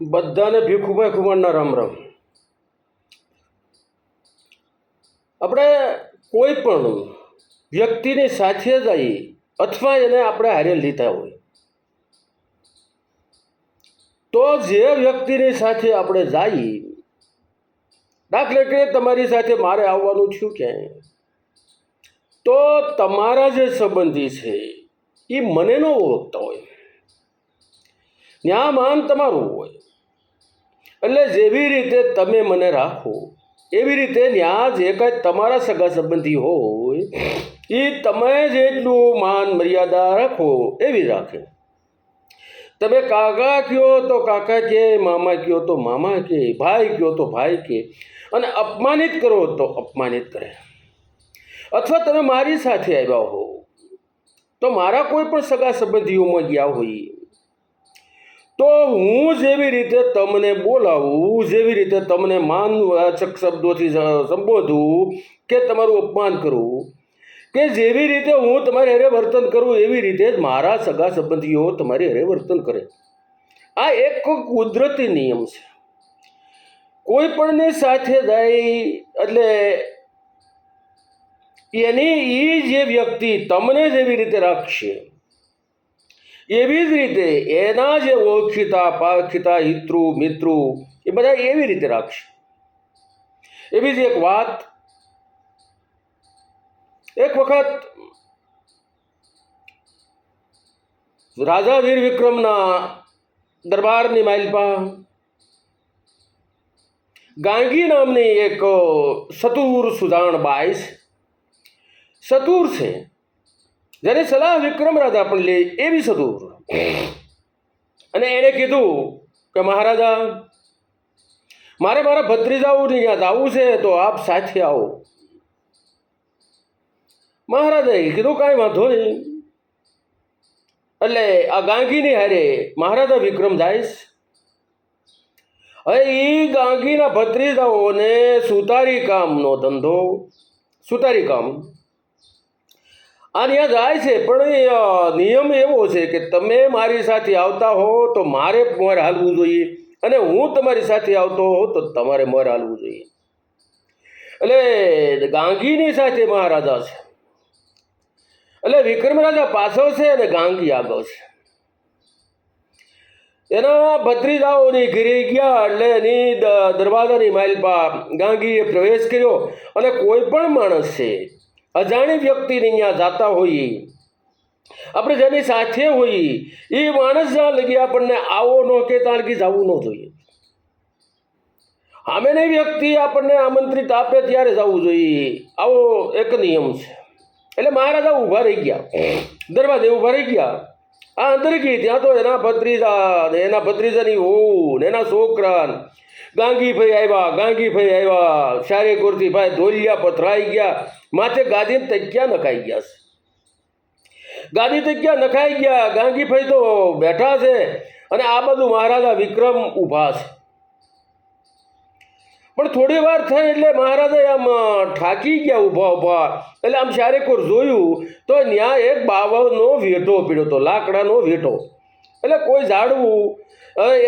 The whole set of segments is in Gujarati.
બધાને ભીખુભાઈ ખુમારના રામ રામ. આપણે કોઈ પણ વ્યક્તિની સાથે જઈએ અથવા એને આપણે હારે લીધા હોય, તો જે વ્યક્તિની સાથે આપણે જઈએ દાખલે કે તમારી સાથે મારે આવવાનું થયું ક્યાંય, તો તમારા જે સંબંધી છે એ મને ન ઓળખતા હોય. ત્યાં માન તમારું હોય. એટલે જેવી રીતે તમે મને રાખો, એવી રીતે ત્યાં જે કાંઈ તમારા સગા સંબંધી હોય, એ તમે જેટલું માન મર્યાદા રાખો, એવી રાખે. તમે કાકા કયો તો કાકા કે, મામા કયો તો મામા કે, ભાઈ કયો તો ભાઈ કે, અને અપમાનિત કરો તો અપમાનિત કરે. અથવા તમે મારી સાથે આવ્યા હો, તો મારા કોઈ પણ સગા સંબંધીઓમાં ગયા હોય તો હું જેવી રીતે તમને બોલાવું, જેવી રીતે તમને માનવાચક શબ્દોથી સંબોધું કે તમારું અપમાન કરું કે જેવી રીતે હું તમારી હારે વર્તન કરું, એવી રીતે જ મારા સગા સંબંધીઓ તમારી હારે વર્તન કરે. આ એક કુદરતી નિયમ છે. કોઈ પણની સાથે જાય એટલે એની એ જે વ્યક્તિ તમને જેવી રીતે રાખશે એવી જ રીતે એના જે ઓળખીતા પારખીતા હિતૃ, મિત્ર, એ બધા એવી રીતે રાખશે. એવી જ એક વાત, એક વખત રાજા વીર વિક્રમના દરબારની માઇલપા ગાંગી નામની એક સતુર સુદાણ બાઈ છે. સતુર છે. જેની સલાહ વિક્રમ રાજા પણ લે એવી હતું અને એણે કીધું કે મહારાજા, મારે મારા ભત્રીજાઓની યાદ આવવું છે તો આપ સાથે આવો. મહારાજાએ કીધું, કાંઈ વાંધો નહીં. એટલે આ ગાંગીની હારે મહારાજા વિક્રમ જાય હવે એ ગાંગીના ભત્રીજાઓને સુતારી કામનો ધંધો, સુતારી કામ આ ત્યાં જાય છે, પણ એ નિયમ એવો છે કે તમે મારી સાથે આવતા હો તો મારે મોર હાલવું જોઈએ અને હું તમારી સાથે આવતો હો તો તમારે મોર હાલવું જોઈએ. એટલે ગાંગીની સાથે મહારાજા છે. એટલે વિક્રમ રાજા પાછળ છે અને ગાંગી આગળ છે. એના ભત્રીજાઓની ઘરે ગયા એટલે એની દરવાજાની માઇલ પર ગાંગીએ પ્રવેશ કર્યો અને કોઈ પણ માણસ છે અજાણી વ્યક્તિને અહીંયા જાતા હોઈએ. આપણે જેની સાથે હોઈએ, એ માણસ જ્યાં લગી આપણને આવો ન કે ત્યાં લગી જવું ન જોઈએ. સામેની વ્યક્તિ આપણને આમંત્રિત આપે ત્યારે જવું જોઈએ. આવો એક નિયમ છે. એટલે મહારાજા ઊભા રહી ગયા. દરવાજે ઊભા રહી ગયા. આ અંદર ગઈ, ત્યાં તો એના ભત્રીજા ને એના ભત્રીજાની હોવ ને એના છોકરા ગાંગીભાઈ આવ્યા ગાંગીભાઈ આવ્યા. શારે કુર્તીભાઈ ધોલિયા પથરાઈ ગયા. માથે ગાદીને તક્યા નખાઈ ગયા છે. ગાદી તક્યા નખાઈ ગયા ગાંગીભાઈ તો બેઠા છે અને આ બધું મહારાજા વિક્રમ ઊભા છે. પણ થોડી વાર થઈ એટલે મહારાજે આમ ઠાકી ગયા ઊભા ઊભા. એટલે આમ ચારેકોર જોયું, તો ત્યાં એક બાવળનો વેટો પીડ્યો હતો, લાકડાનો વેટો એટલે કોઈ ઝાડવું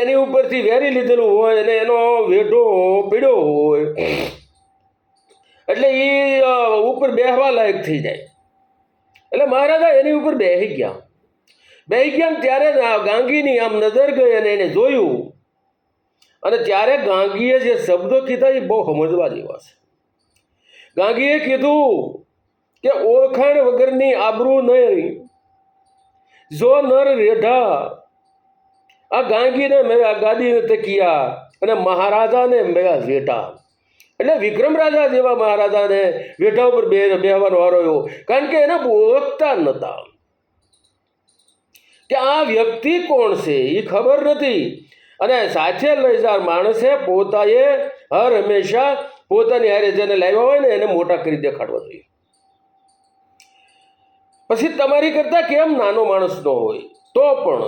એની ઉપરથી વેરી લીધેલું હોય અને એનો વેઢો પીડ્યો હોય. એટલે એ ઉપર બેહવા લાયક થઈ જાય. એટલે મહારાજા એની ઉપર બેહી ગયા. બેહી ગયા ત્યારે ગાંગીની આમ નજર ગઈ અને એને જોયું. અને ત્યારે ગાંગીએ જે શબ્દો કીધા એ બહુ સમજવા જેવા છે. ગાંગીએ કીધું કે ઓળખાણ વગરની આબરૂ નહીં, જો નર રેઢા, આ ગાંગીને મેળા ગાદીને તકિયા અને મહારાજાને મેળા વેટા એટલે વિક્રમ રાજા જેવા મહારાજાને વેઠા ઉપર બે બેહવાનો વારો આવ્યો. કારણ કે એને ઓળખતા નહોતા કે આ વ્યક્તિ કોણ છે એ ખબર નથી. અને સાથે લઈ જનાર માણસે પોતાએ હર હંમેશા પોતાની હારે જેને લાવ્યા હોય ને એને મોટા કરી દેખાડવા જોઈએ. પછી તમારી કરતાં કેમ નાનો માણસ ન હોય? તો પણ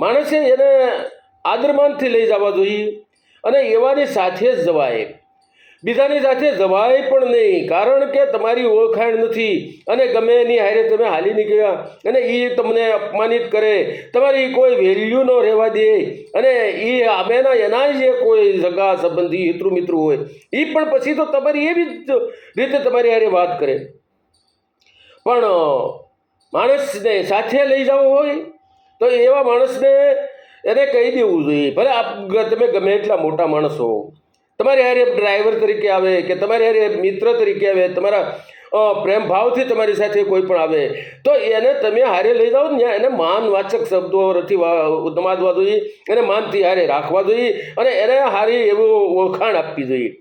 માણસે એને આદરમાનથી લઈ જવા જોઈએ. અને એવાની સાથે જ જવાય. બીજાની સાથે જવાય પણ નહીં, કારણ કે તમારી ઓળખાણ નથી અને ગમે એની હારે તમે હાલી નીકળ્યા અને એ તમને અપમાનિત કરે. તમારી કોઈ વેલ્યુ ન રહેવા દે અને એ આમેના એના જે કોઈ સગા સંબંધી હિતરુ મિત્રો હોય એ પણ પછી તો તમારી એવી રીતે તમારી હારે વાત કરે. પણ માણસને સાથે લઈ જવો હોય તો એવા માણસને એને કહી દેવું જોઈએ. ભલે આપ તમે ગમે એટલા મોટા માણસ હો તમારી હારે ડ્રાઈવર તરીકે આવે કે તમારી હારે મિત્ર તરીકે આવે, તમારા પ્રેમ ભાવથી તમારી સાથે કોઈ પણ આવે, તો એને તમે હારે લઈ જાઓ ને એને માનવાચક શબ્દોથી નમાદવા જોઈએ, એને માનથી હારે રાખવા જોઈએ અને એને હારી એવું ઓળખાણ આપવી જોઈએ.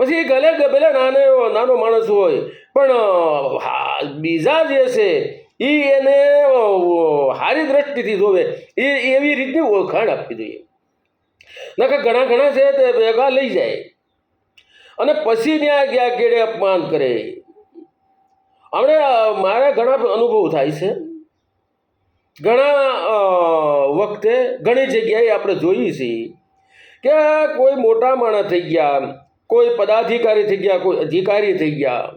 પછી ગલે ગભેલે નાનો નાનો માણસ હોય, પણ બીજા જે છે એ એને હારી દ્રષ્ટિથી જોવે, એ એવી રીતની ઓળખાણ આપવી જોઈએ. નકર ઘણા ઘણા છે તે ભેગા લઈ જાય. અને પછી ત્યાં ગયા કેડે અપમાન કરે. હમણે મારે ઘણા અનુભવ થાય છે. ઘણા વખતે ઘણી જગ્યાએ આપણે જોઈએ છીએ કે કોઈ મોટા માણસ થઈ ગયા, કોઈ પદાધિકારી થઈ ગયા, કોઈ અધિકારી થઈ ગયા,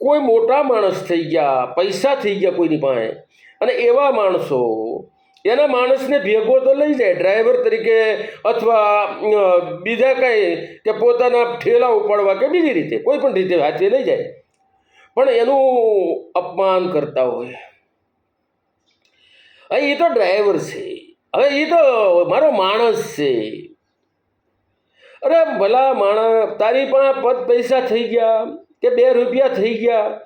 કોઈ મોટા માણસ થઈ ગયા, પૈસા થઈ ગયા કોઈની પાસે. અને એવા માણસો એના માણસને ભેગો તો લઈ જાય, ડ્રાઈવર તરીકે અથવા બીજા કંઈ કે પોતાના ઠેલા ઉપાડવા કે બીજી રીતે, કોઈ પણ રીતે હાથે લઈ જાય. પણ એનું અપમાન કરતા હોય. હવે એ તો ડ્રાઈવર છે. હવે એ તો મારો માણસ છે. અરે, ભલા માણસ, તારી પાસે પદ પૈસા થઈ ગયા કે બે રૂપિયા થઈ ગયા.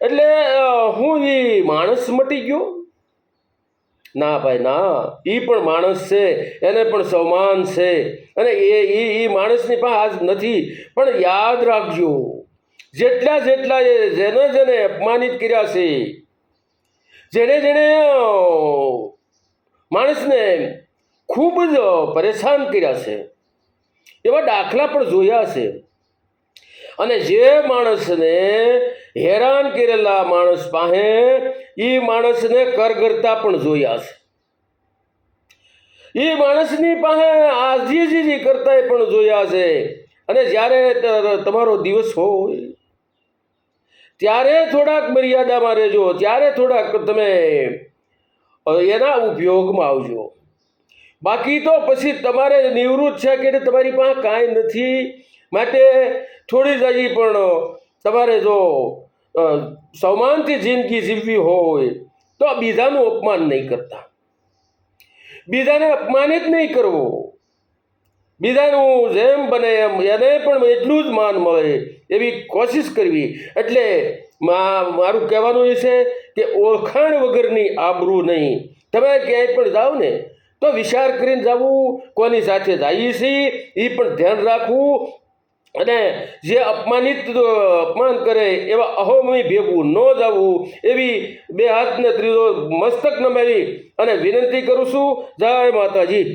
એટલે હું એ માણસ મટી ગયો? ના ભાઈ, ના. એ પણ માણસ છે, એને પણ સમાન છે. અને એ એ એ માણસની પાસે આજ નથી. પણ યાદ રાખજો, જેટલા જેટલા એ જેને જેને અપમાનિત કર્યા છે, જેણે જેણે માણસને ખૂબ જ પરેશાન કર્યા છે, એવા દાખલા પણ જોયા છે. અને જે માણસને હેરાન કરેલા માણસ પાસે એ માણસને કરગરતા પણ જોયા છે. એ માણસની પાસે આજીજી કરતા પણ જોયા છે. અને જ્યારે તમારો દિવસ હોય, ત્યારે થોડાક મર્યાદામાં રહેજો, ત્યારે થોડાક તમે એના ઉપયોગમાં આવજો. બાકી તો પછી તમારે નિવૃત્ત છે કે તમારી પાસે કાંઈ નથી. માટે થોડી જ હજી પણ તમારે જો અ, જિંદગી જીવવી હોય તો બીજાનું અપમાન નહીં કરતા. બીજાને અપમાનિત નહીં કરવો. બીજાનું જેમ બને એમ એને પણ એટલું જ માન મળે એવી કોશિશ કરવી. એટલે મારું કહેવાનું એ છે કે ઓળખાણ વગરની આબરૂ નહીં. તમે ક્યાંય પણ જાઓ ને તો વિચાર કરીને જવું કોની સાથે જઈએ છીએ એ પણ ધ્યાન રાખવું અને જે અપમાનિત અપમાન કરે એવા અહોમય ભેગું ન જવું, એવી બે હાથને ત્રીજો મસ્તક નમાવી અને વિનંતી કરું છું. જય માતાજી.